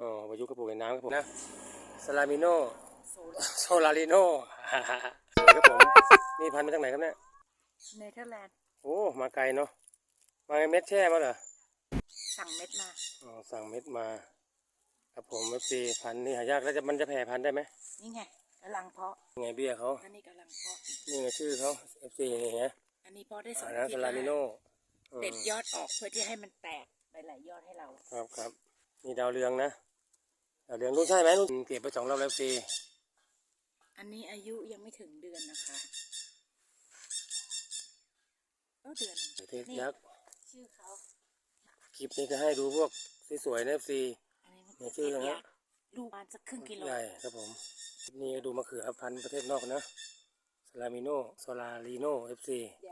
อ๋อประยุกต์กระปุกในน้ำครับผมนะซาลามิโนโซลโซลาริโนครับผมนี่พันธุ์มาจากไหนครับเนี่ยเนเธอร์แลนด์โอ้มาไกลเนาะมาเม็ดแช่มาเหรอสั่งเม็ดมาอ๋อสั่งเม็ดมาครับผมเอฟซีพันธุ์นี่หายากแล้วจะมันจะแผ่พันธุ์ได้ไหมนี่ไงกำลังเพาะไงเบี้ยเขาอันนี้กำลังเพาะนี่ไงชื่อเขาเอฟซีนี่ไงอันนี้เพาะได้สออ่างนะอาทิซาตย์ลาแล้วมิโนอืมเด็ดยอดออกเพื่อที่ให้มันแตกหลายๆยอดให้เรา ครับครับ นี่ดาวเรืองนะดาวเรืองรู้ใช่ไหมรู้เก็บไปสองรอบแล้วเอฟซีอันนี้อายุยังไม่ถึงเดือนนะคะเออเดือนเทสยักษ์ชื่อเขาคลิปนี้ก็ให้ดูพวกสวยๆนะเอฟซีอันนี้มันมีชื่ออะไรนะลูกประมาณสักครึ่งกิโลใหญ่ครับผมคลิปนี้ดูมะเขือพันธุ์ประเทศนอกนะซาลามิโนโซลาริโนเอฟซีเดี๋ยว